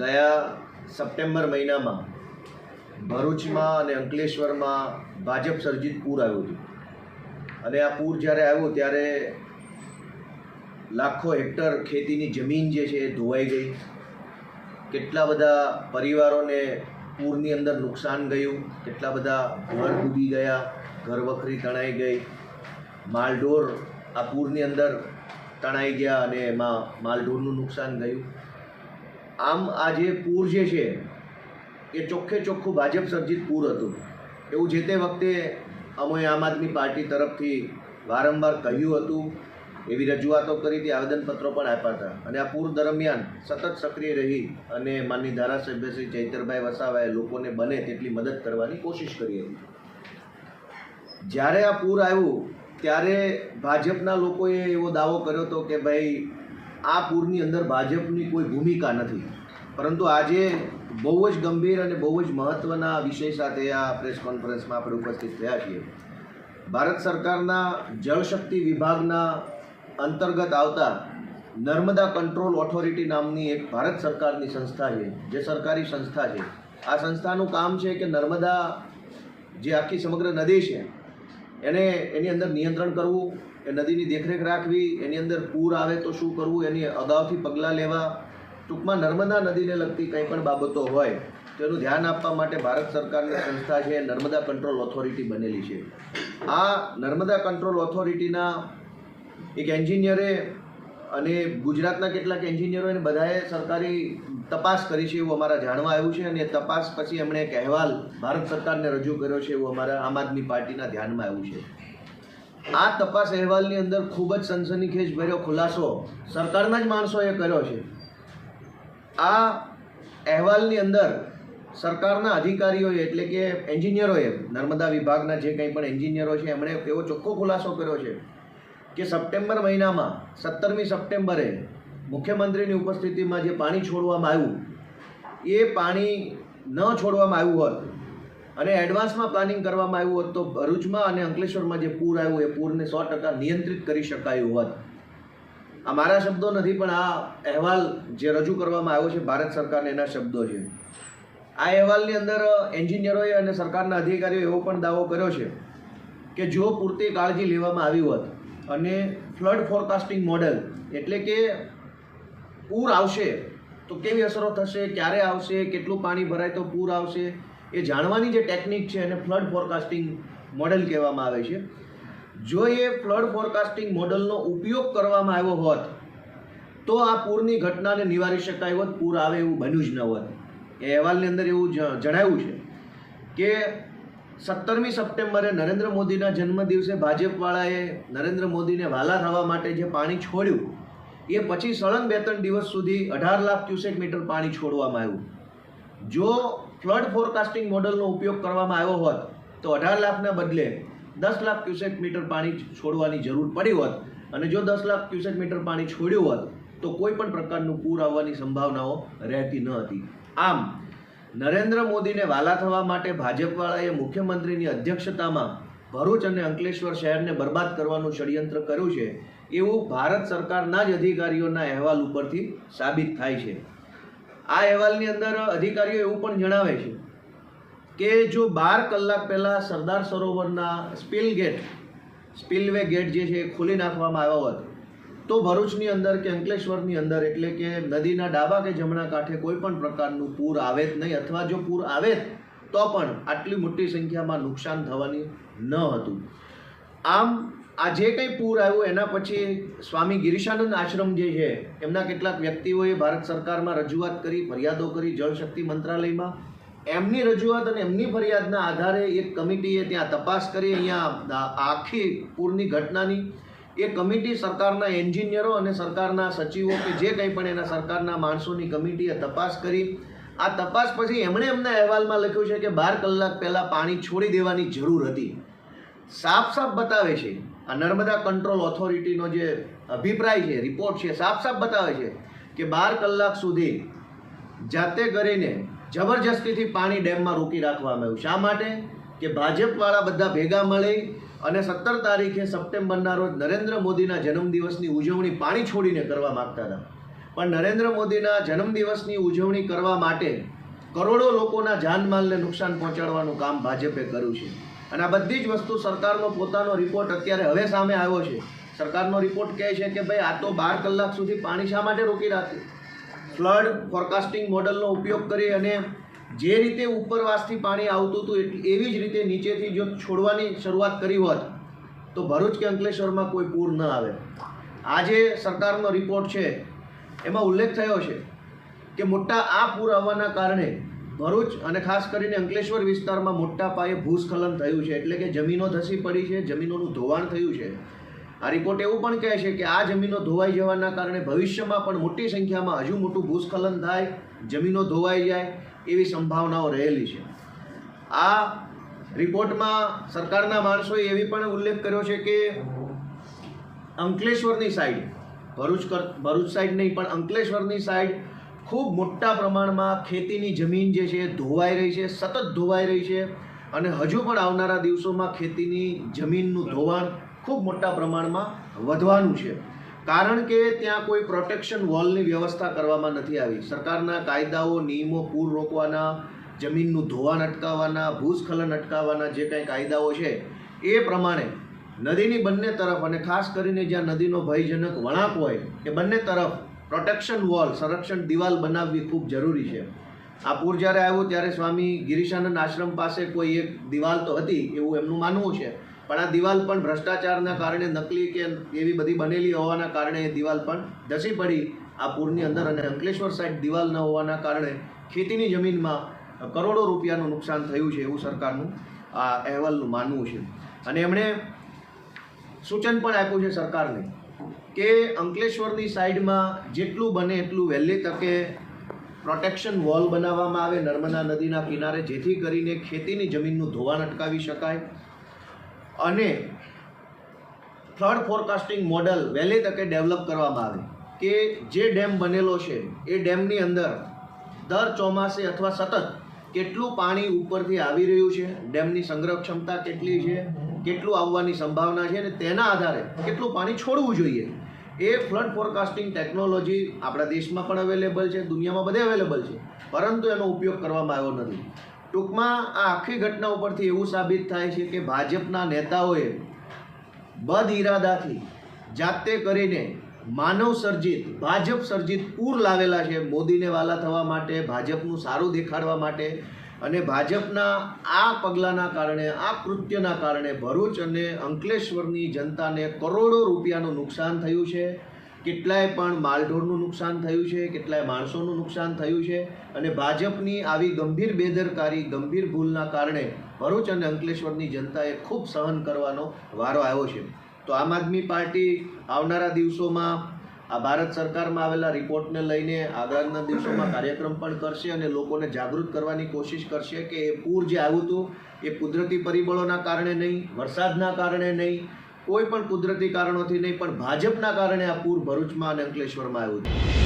ગયા સપ્ટેમ્બર મહિનામાં ભરૂચમાં અને અંકલેશ્વરમાં ભાજપ સર્જિત પૂર આવ્યું હતું. અને આ પૂર જ્યારે આવ્યું ત્યારે લાખો હેક્ટર ખેતીની જમીન જે છે એ ધોવાઈ ગઈ. કેટલા બધા પરિવારોને પૂરની અંદર નુકસાન ગયું, કેટલા બધા ઘર ડૂબી ગયા, ઘર વખરી તણાઈ ગઈ. માલઢોર આ પૂરની અંદર તણાઈ ગયા અને એમાં માલઢોરનું નુકસાન ગયું. આમ આ જે પૂર જે છે, એ ચોખ્ખે ચોખ્ખું ભાજપ સર્જિત પૂર હતું. એવું જે તે વખતે અમે આમ આદમી પાર્ટી તરફથી વારંવાર કહ્યું હતું, એવી રજૂઆતો કરી હતી, આવેદનપત્રો પણ આપ્યા હતા. અને આ પૂર દરમિયાન સતત સક્રિય રહી અને માનની ધારાસભ્ય શ્રી ચૈતરભાઈ વસાવાએ લોકોને બને તેટલી મદદ કરવાની કોશિશ કરી હતી. જ્યારે આ પૂર આવ્યું, ત્યારે ભાજપના લોકોએ એવો દાવો કર્યો હતો કે ભાઈ આ પૂરની અંદર ભાજપની કોઈ ભૂમિકા નથી. પરંતુ આજે બહુ જ ગંભીર અને બહુ જ મહત્ત્વના વિષય સાથે આ પ્રેસ કોન્ફરન્સમાં આપણે ઉપસ્થિત થયા છીએ. ભારત સરકારના જળશક્તિ વિભાગના અંતર્ગત આવતા નર્મદા કંટ્રોલ ઓથોરિટી નામની એક ભારત સરકારની સંસ્થા છે, જે સરકારી સંસ્થા છે. આ સંસ્થાનું કામ છે કે નર્મદા જે આખી સમગ્ર નદી છે, એને એની અંદર નિયંત્રણ કરવું એ નદીની દેખરેખ રાખવી, એની અંદર પૂર આવે તો શું કરવું, એની અગાઉથી પગલાં લેવા. ટૂંકમાં નર્મદા નદીને લગતી કંઈ પણ બાબતો હોય, તેનું ધ્યાન આપવા માટે ભારત સરકારની સંસ્થા છે, નર્મદા કંટ્રોલ ઓથોરિટી બનેલી છે. આ નર્મદા કંટ્રોલ ઓથોરિટીના એક એન્જિનિયરે અને ગુજરાતના કેટલાક એન્જિનિયરો એને બધાએ સરકારી તપાસ કરી છે એવું અમારા જાણવા આવ્યું છે અને તપાસ પછી એમણે એક અહેવાલ ભારત સરકારને રજૂ કર્યો છે એવું અમારા આમ આદમી પાર્ટીના ધ્યાનમાં આવ્યું છે. આ તપાસ અહેવાલની અંદર ખૂબ જ સનસનીખેજ ભર્યો ખુલાસો સરકારના જ માણસોએ કર્યો છે. આ અહેવાલની અંદર સરકારના અધિકારીઓએ એટલે કે એન્જિનિયરોએ, નર્મદા વિભાગના જે કંઈ પણ એન્જિનિયરો છે, એમણે એવો ચોખ્ખો ખુલાસો કર્યો છે કે સપ્ટેમ્બર મહિનામાં, સત્તરમી સપ્ટેમ્બરે મુખ્યમંત્રીની ઉપસ્થિતિમાં જે પાણી છોડવામાં આવ્યું, એ પાણી ન છોડવામાં આવ્યું હોત અને એડવાન્સમાં પ્લાનિંગ કરવામાં આવ્યું હોત તો ભરૂચમાં અને અંકલેશ્વરમાં જે પૂર આવ્યું એ પૂરને સો ટકા નિયંત્રિત કરી શકાયું હોત. આ મારા શબ્દો નથી, પણ આ અહેવાલ જે રજૂ કરવામાં આવ્યો છે, ભારત સરકારને એના શબ્દો છે. આ અહેવાલની અંદર એન્જિનિયરોએ અને સરકારના અધિકારીઓએ એવો પણ દાવો કર્યો છે કે જો પૂરતી કાળજી લેવામાં આવી હોત અને ફ્લડ ફોરકાસ્ટિંગ મોડેલ એટલે કે પૂર આવશે, તો કેવી અસરો થશે, ક્યારે આવશે, કેટલું પાણી ભરાય તો પૂર આવશે એ જાણવાની જે ટેકનિક છે એને ફ્લડ ફોરકાસ્ટિંગ મોડેલ કહેવામાં આવે છે. જો એ ફ્લડ ફોરકાસ્ટિંગ મોડલનો ઉપયોગ કરવામાં આવ્યો હોત, તો આ પૂરની ઘટનાને નિવારી શકાય હોત, પૂર આવે એવું બન્યું જ ન હોત. એ અહેવાલની અંદર એવું જણાવ્યું છે કે સત્તરમી સપ્ટેમ્બરે નરેન્દ્ર મોદીના જન્મદિવસે ભાજપવાળાએ નરેન્દ્ર મોદીને વાલા થવા માટે જે પાણી છોડ્યું, એ પછી સળંગ બે ત્રણ દિવસ સુધી અઢાર લાખ ક્યુસેક મીટર પાણી છોડવામાં આવ્યું. જો ફ્લડ ફોરકાસ્ટિંગ મોડલનો ઉપયોગ કરવામાં આવ્યો હોત, તો અઢાર લાખના બદલે દસ લાખ ક્યુસેક મીટર પાણી છોડવાની જરૂર પડી હોત. અને જો દસ લાખ ક્યુસેક મીટર પાણી છોડ્યું હોત, તો કોઈ પણ પ્રકારનું પૂર આવવાની સંભાવનાઓ રહેતી ન હતી. આમ, નરેન્દ્ર મોદીને વાલા થવા માટે ભાજપવાળાએ મુખ્યમંત્રીની અધ્યક્ષતામાં ભરૂચ અને અંકલેશ્વર શહેરને બરબાદ કરવાનું ષડયંત્ર કર્યું છે, એવું ભારત સરકારના જ અધિકારીઓના અહેવાલ ઉપરથી સાબિત થાય છે. આ અહેવાલની અંદર અધિકારીઓ એવું પણ જણાવે છે કે જો બાર કલાક પહેલાં સરદાર સરોવરના સ્પિલ ગેટ, સ્પિલવે ગેટ જે છે એ ખોલી નાખવામાં આવ્યો હોત, તો ભરૂચની અંદર કે અંકલેશ્વરની અંદર, એટલે કે નદીના ડાબા કે જમણા કાંઠે કોઈ પણ પ્રકારનું પૂર આવે જ નહીં, અથવા જો પૂર આવે તો પણ આટલી મોટી સંખ્યામાં નુકસાન થવાની ન હતું. આમ આ જે કંઈ પૂર આવ્યું, એના પછી સ્વામી ગિરીશાનંદ આશ્રમ જે છે, એમના કેટલાક વ્યક્તિઓએ ભારત સરકારમાં રજૂઆત કરી, ફરિયાદો કરી જળશક્તિ મંત્રાલયમાં. એમની રજૂઆત અને એમની ફરિયાદના આધારે એક કમિટીએ ત્યાં તપાસ કરી, અહીંયા આખી પૂરની ઘટનાની. એ કમિટી સરકારના એન્જિનિયરો અને સરકારના સચિવો કે જે કંઈ પણ એના સરકારના માણસોની કમિટીએ તપાસ કરી. આ તપાસ પછી એમણે એમના અહેવાલમાં લખ્યું છે કે બાર કલાક પહેલાં પાણી છોડી દેવાની જરૂર હતી. સાફ સાફ બતાવે છે. આ નર્મદા કંટ્રોલ ઓથોરિટીનો જે અભિપ્રાય છે રિપોર્ટ છે સાફ સાફ બતાવે છે કે બાર કલાક સુધી જાતે કરીને જબરજસ્તીથી પાણી ડેમમાં રોકી રાખવામાં આવ્યું. શા માટે? કે ભાજપવાળા બધા ભેગા મળી અને સત્તર તારીખે સપ્ટેમ્બરના રોજ નરેન્દ્ર મોદીના જન્મદિવસની ઉજવણી પાણી છોડીને કરવા માગતા હતા. પણ નરેન્દ્ર મોદીના જન્મદિવસની ઉજવણી કરવા માટે કરોડો લોકોના જાનમાલને નુકસાન પહોંચાડવાનું કામ ભાજપે કર્યું છે. અને આ બધી જ વસ્તુ સરકારનો પોતાનો રિપોર્ટ અત્યારે હવે સામે આવ્યો છે. સરકારનો રિપોર્ટ કહે છે કે ભાઈ, આ તો બાર કલાક સુધી પાણી શા માટે રોકી રાખ્યું ફ્લડ ફોરકાસ્ટિંગ મોડલનો ઉપયોગ કરી અને જે રીતે ઉપરવાસથી પાણી આવતું હતું એવી જ રીતે નીચેથી જો છોડવાની શરૂઆત કરી હોત, તો ભરૂચ કે અંકલેશ્વરમાં કોઈ પૂર ન આવે. આજે સરકારનો રિપોર્ટ છે, એમાં ઉલ્લેખ થયો છે કે મોટા આ પૂર આવવાના કારણે ભરૂચ અને ખાસ કરીને અંકલેશ્વર વિસ્તારમાં મોટા પાયે ભૂસ્ખલન થયું છે. એટલે કે જમીનો ધસી પડી છે, જમીનોનું ધોવાણ થયું છે. આ રિપોર્ટ એવું પણ કહે છે કે આ જમીનો ધોવાઈ જવાના કારણે ભવિષ્યમાં પણ મોટી સંખ્યામાં હજુ મોટું ભૂસ્ખલન થાય, જમીનો ધોવાઈ જાય એવી સંભાવનાઓ રહેલી છે. આ રિપોર્ટમાં સરકારના માણસોએ એવી પણ ઉલ્લેખ કર્યો છે કે અંકલેશ્વરની સાઈડ ભરૂચ ભરૂચ સાઈડ નહીં, પણ અંકલેશ્વરની સાઈડ ખૂબ મોટા પ્રમાણમાં ખેતીની જમીન જે છે ધોવાઈ રહી છે, સતત ધોવાઈ રહી છે અને હજુ પણ આવનારા દિવસોમાં ખેતીની જમીનનું ધોવાણ ખૂબ મોટા પ્રમાણમાં વધવાનું છે. કારણ કે ત્યાં કોઈ પ્રોટેક્શન વોલની વ્યવસ્થા કરવામાં નથી આવી. સરકારના કાયદાઓ, નિયમો પૂર રોકવાના, જમીનનું ધોવાણ અટકાવવાના, ભૂસ્ખલન અટકાવવાના જે કાંઈ કાયદાઓ છે એ પ્રમાણે નદીની બંને તરફ અને ખાસ કરીને જ્યાં નદીનો ભયજનક વળાંક હોય એ બંને તરફ પ્રોટેક્શન વોલ સંરક્ષણ દિવાલ બનાવવી ખૂબ જરૂરી છે. આ પૂર જ્યારે આવ્યું ત્યારે સ્વામી ગિરીશાનંદ આશ્રમ પાસે કોઈ એક દિવાલ તો હતી, એવું એમનું માનવું છે. પણ આ દિવાલ પણ ભ્રષ્ટાચારના કારણે નકલી કે એવી બધી બનેલી હોવાના કારણે એ દિવાલ પણ ધસી પડી. આ પૂરની અંદર અને અંકલેશ્વર સાઈડ દિવાલ ન હોવાના કારણે ખેતીની જમીનમાં કરોડો રૂપિયાનું નુકસાન થયું છે એવું સરકારનું આ અહેવાલનું માનવું છે. અને એમણે સૂચન પણ આપ્યું છે સરકારને. કે અંકલેશ્વરની સાઈડમાં જેટલું બને એટલું વહેલી તકે પ્રોટેક્શન વોલ બનાવવામાં આવે નર્મદા નદીના કિનારે, જેથી કરીને ખેતીની જમીનનું ધોવાણ અટકાવી શકાય. અને ફ્લડ ફોરકાસ્ટિંગ મોડલ વહેલી તકે ડેવલપ કરવામાં આવે કે જે ડેમ બનેલો છે, એ ડેમની અંદર દર ચોમાસે અથવા સતત કેટલું પાણી ઉપરથી આવી રહ્યું છે, ડેમની સંગ્રહ ક્ષમતા કેટલી છે કેટલું આવવાની સંભાવના છે અને તેના આધારે કેટલું પાણી છોડવું જોઈએ. એ ફ્લડ ફોરકાસ્ટિંગ ટેકનોલોજી આપણા દેશમાં પણ અવેલેબલ છે, દુનિયામાં બધે અવેલેબલ છે, પરંતુ એનો ઉપયોગ કરવામાં આવ્યો નથી. ટૂંકમાં આ આખી ઘટના ઉપરથી એવું સાબિત થાય છે કે ભાજપના નેતાઓએ બદ ઇરાદાથી જાતે કરીને માનવ સર્જિત, ભાજપ સર્જિત પૂર લાવેલા છે મોદીને વાલા થવા માટે, ભાજપનું સારું દેખાડવા માટે અને ભાજપના આ પગલાંના કારણે, આ કૃત્યના કારણે ભરૂચ અને અંકલેશ્વરની જનતાને કરોડો રૂપિયાનું નુકસાન થયું છે. કેટલાય પણ માલઢોરનું નુકસાન થયું છે, કેટલાય માણસોનું નુકસાન થયું છે અને ભાજપની આવી ગંભીર બેદરકારી, ગંભીર ભૂલના કારણે ભરૂચ અને અંકલેશ્વરની જનતાએ ખૂબ સહન કરવાનો વારો આવ્યો છે. તો આમ આદમી પાર્ટી આવનારા દિવસોમાં આ ભારત સરકારમાં આવેલા રિપોર્ટને લઈને આગળના દિવસોમાં કાર્યક્રમ પણ કરશે અને લોકોને જાગૃત કરવાની કોશિશ કરશે કે એ પૂર જે આવ્યું હતું, એ કુદરતી પરિબળોના કારણે નહીં, વરસાદના કારણે નહીં, કોઈ પણ કુદરતી કારણોથી નહીં, પણ ભાજપના કારણે આ પૂર ભરૂચમાં અને અંકલેશ્વરમાં આવ્યું હતું.